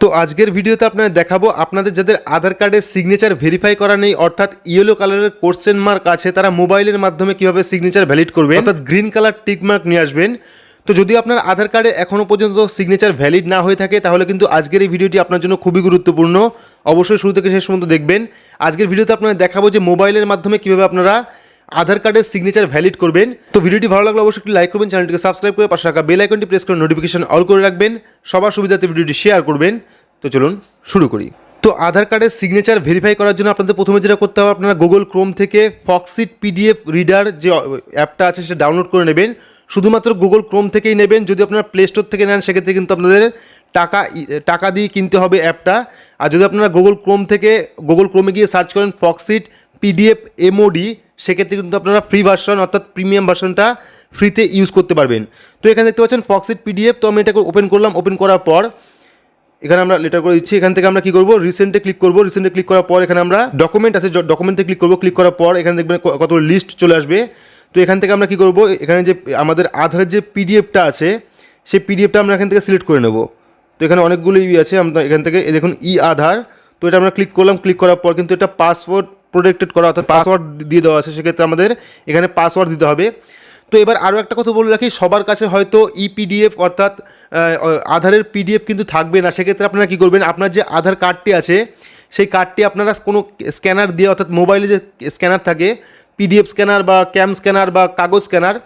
তো আজকের ভিডিওতে আপনাদের দেখাবো, আপনাদের যাদের আধার কার্ডের সিগনেচার ভেরিফাই করা নেই, অর্থাৎ ইয়েলো কালারের কোশ্চেন মার্ক আছে, তারা মোবাইলের মাধ্যমে কীভাবে সিগনেচার ভ্যালিড করবেন, অর্থাৎ গ্রিন কালার টিক মার্ক নিয়ে আসবেন। তো যদি আপনার আধার কার্ডে এখনও পর্যন্ত সিগনেচার ভ্যালিড না হয়ে থাকে, তাহলে কিন্তু আজকের এই ভিডিওটি আপনার জন্য খুবই গুরুত্বপূর্ণ। অবশ্যই শুরু থেকে শেষ পর্যন্ত দেখবেন। আজকের ভিডিওতে আপনাদের দেখাবো যে মোবাইলের মাধ্যমে কীভাবে আপনারা আধার কার্ডের সিগনেচার ভ্যালিড করবেন। তো ভিডিওটি ভালো লাগলে অবশ্যই একটি লাইক করবেন, চ্যানেলটিকে সাবস্ক্রাইব করে পাশে রাখা বেল আইকনটি প্রেস করে নোটিফিকেশন অল করে রাখবেন। সবার সুবিধাতে ভিডিওটি শেয়ার করবেন। তো চলুন শুরু করি। তো আধার কার্ডের সিগনেচার ভেরিফাই করার জন্য আপনাদের প্রথমে যেটা করতে হবে, আপনারা গুগল ক্রোম থেকে ফক্সিট পিডিএফ রিডার যে অ্যাপটা আছে সেটা ডাউনলোড করে নেবেন। শুধুমাত্র গুগল ক্রোম থেকেই নেবেন। যদি আপনারা প্লে স্টোর থেকে নেন, সেক্ষেত্রে কিন্তু আপনাদের টাকা টাকা দিয়ে কিনতে হবে অ্যাপটা আর যদি আপনারা গুগল ক্রোম থেকে গুগল ক্রোমে গিয়ে সার্চ করেন ফক্সিট পিডিএফ এমওডি সেক্ষেত্রে কিন্তু আপনারা ফ্রি ভার্সন অর্থাৎ প্রিমিয়াম ভার্সনটা ফ্রিতে ইউজ করতে পারবেন। তো এখানে দেখতে পাচ্ছেন ফক্সিট পিডিএফ তো আমি এটাকে ওপেন করলাম ওপেন করার পর এখানে আমরা লেটার করে দিচ্ছি। এখান থেকে আমরা কি করব? রিসেন্টে ক্লিক করব। রিসেন্টে ক্লিক করার পর এখানে আমরা ডকুমেন্ট আছে ডকুমেন্টে ক্লিক করব। ক্লিক করার পর এখানে দেখবেন কত লিস্ট চলে আসবে। তো এখান থেকে আমরা কি করব? এখানে যে আমাদের আধারের যে পিডিএফটা আছে, সেই পিডিএফটা আমরা এখান থেকে সিলেক্ট করে নেব। তো এখানে অনেকগুলো ই আছে, আমরা এখান থেকে দেখুন, ই আধার। তো এটা আমরা ক্লিক করলাম। ক্লিক করার পর কিন্তু এটা পাসওয়ার্ড প্রোটেক্টেড করা অর্থাৎ পাসওয়ার্ড দিয়ে দেওয়া আছে, সেক্ষেত্রে আমাদের এখানে পাসওয়ার্ড দিতে হবে। তো এবার আরও একটা কথা বলে রাখি, সবার কাছে হয়তো ইপিডিএফ অর্থাৎ আধারের পিডিএফ কিন্তু থাকবে না, সেক্ষেত্রে আপনারা কী করবেন, আপনার যে আধার কার্ডটি আছে, সেই কার্ডটি আপনারা কোনো স্ক্যানার দিয়ে, অর্থাৎ মোবাইলে যে স্ক্যানার থাকে পিডিএফ স্ক্যানার বা ক্যাম স্ক্যানার বা কাগজ স্ক্যানার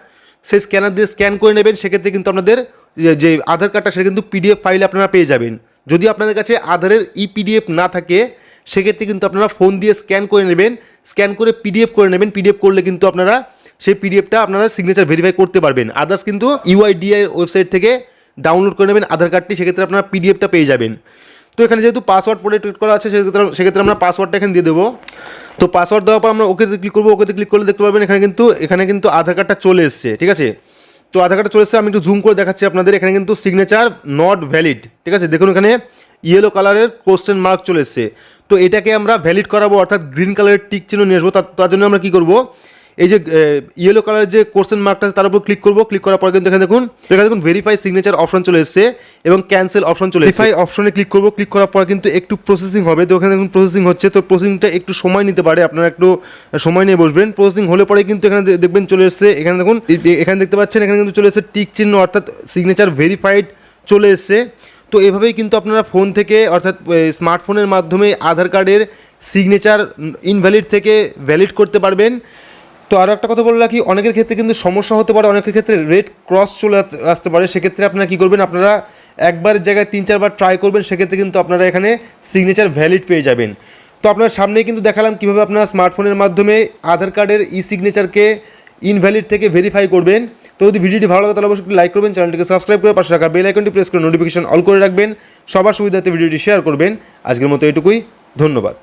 সেই স্ক্যানার দিয়ে স্ক্যান করে নেবেন, সেক্ষেত্রে কিন্তু আপনাদের যে- আধার কার্ডটা সেটা কিন্তু পিডিএফ ফাইলে আপনারা পেয়ে যাবেন। যদি আপনাদের কাছে আধারের ইপিডিএফ না থাকে সেক্ষেত্রে কিন্তু আপনারা ফোন দিয়ে স্ক্যান করে নেবেন স্ক্যান করে পিডিএফ করে নেবেন। পিডিএফ করলে কিন্তু আপনারা সেই পিডিএফটা আপনারা সিগনেচার ভেরিফাই করতে পারবেন। আদার্স কিন্তু ইউআইডিআই ওয়েবসাইট থেকে ডাউনলোড করে নেবেন আধার কার্ডটি সেক্ষেত্রে আপনারা পিডিএফটা পেয়ে যাবেন। তো এখানে যেহেতু পাসওয়ার্ড প্রোটেক্ট করা আছে, সেক্ষেত্রে সেক্ষেত্রে আমরা পাসওয়ার্ডটা এখানে দিয়ে দেবো। তো পাসওয়ার্ড দেওয়ার পর আমরা ওকেতে ক্লিক করব। ওকেতে ক্লিক করলে দেখতে পাবেন এখানে কিন্তু এখানে কিন্তু আধার কার্ডটা চলে এসছে, ঠিক আছে? তো আধার কার্ডটা চলে এসছে। আমি একটু জুম করে দেখাচ্ছি আপনাদের। এখানে কিন্তু সিগনেচার নট ভ্যালিড ঠিক আছে? দেখুন এখানে ইয়েলো কালারের কোশ্চেন মার্ক চলে এসছে। তো এটাকে আমরা ভ্যালিড করাবো, অর্থাৎ গ্রিন কালারের টিক চিহ্ন নিয়ে আসব। তার জন্য আমরা কী করব? এই যে ইয়েলো কালারের যে কোশ্চেন মার্কটা আছে, তার উপর ক্লিক করব। ক্লিক করার পর কিন্তু এখানে দেখুন এখানে দেখুন ভেরিফাই সিগনেচার অপশন চলে এসেছে এবং ক্যান্সেল অপশন চলে ভেরিফাই অপশনে ক্লিক করব। ক্লিক করার পর কিন্তু একটু প্রসেসিং হবে। তো এখানে দেখুন প্রসেসিং হচ্ছে। তো প্রসেসিংটা একটু সময় নিতে পারে। আপনারা একটু সময় নিয়ে বসবেন। প্রসেসিং হলে পরে কিন্তু এখানে দেখবেন চলে এসেছে। এখানে দেখুন এখানে দেখতে পাচ্ছেন, এখানে কিন্তু চলে এসেছে টিক চিহ্ন, অর্থাৎ সিগনেচার ভেরিফাইড চলে এসেছে। তো এভাবেই কিন্তু আপনারা ফোন থেকে, অর্থাৎ স্মার্টফোনের মাধ্যমে আধার কার্ডের সিগনেচার ইনভ্যালিড থেকে ভ্যালিড করতে পারবেন। তো আরও একটা কথা বলে রাখি, অনেকের ক্ষেত্রে কিন্তু সমস্যা হতে পারে, অনেকের ক্ষেত্রে রেড ক্রস চলে আস- আসতে পারে। সেক্ষেত্রে আপনারা কী করবেন, আপনারা একবার জায়গায় তিন, চারবার ট্রাই করবেন, সেক্ষেত্রে কিন্তু আপনারা এখানে সিগনেচার ভ্যালিড পেয়ে যাবেন। তো আপনার সামনেই কিন্তু দেখালাম কীভাবে আপনারা স্মার্টফোনের মাধ্যমে আধার কার্ডের ই সিগনেচারকে ইনভ্যালিড থেকে ভেরিফাই করবেন। তো যদি ভিডিওটি ভালো লাগে, তাহলে অবশ্যই লাইক করবেন, চ্যানেলটিকে সাবস্ক্রাইব করে পাশে রাখা বেল আইকনটি প্রেস করে নোটিফিকেশন অল করে রাখবেন। সবার সুবিধাতে ভিডিওটি শেয়ার করবেন। আজকের মতো এটুকুই, ধন্যবাদ।